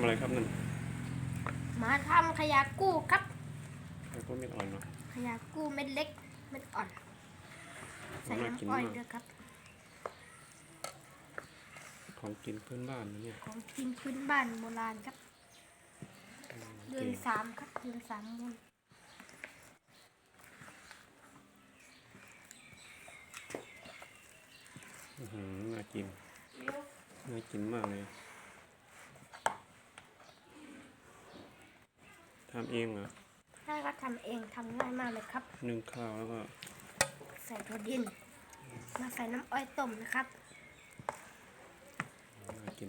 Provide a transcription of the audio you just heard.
ำอะไรครับนั่นมาทำขยะกู้ครับไอ้พวกเม็ดอ่อนเนาะขยะกู้เม็ดเล็กเม็ดอ่อน ใส่น่ากินน้ำอ้อยมากด้วยครับ ของกินพื้นบ้านนะเนี่ย ของกินพื้นบ้านโบราณครับอืมเดือนสามครับเดือนสามมูลอื้อหือน่ากิน น่ากินมากเลย ทำเองเหรอถ้าก็ทำเองทำง่ายมากเลยครับ นึ่งข้าวแล้วก็ ใส่ถั่วดิน มาใส่น้ำอ้อยต้มนะครับ น่ากิน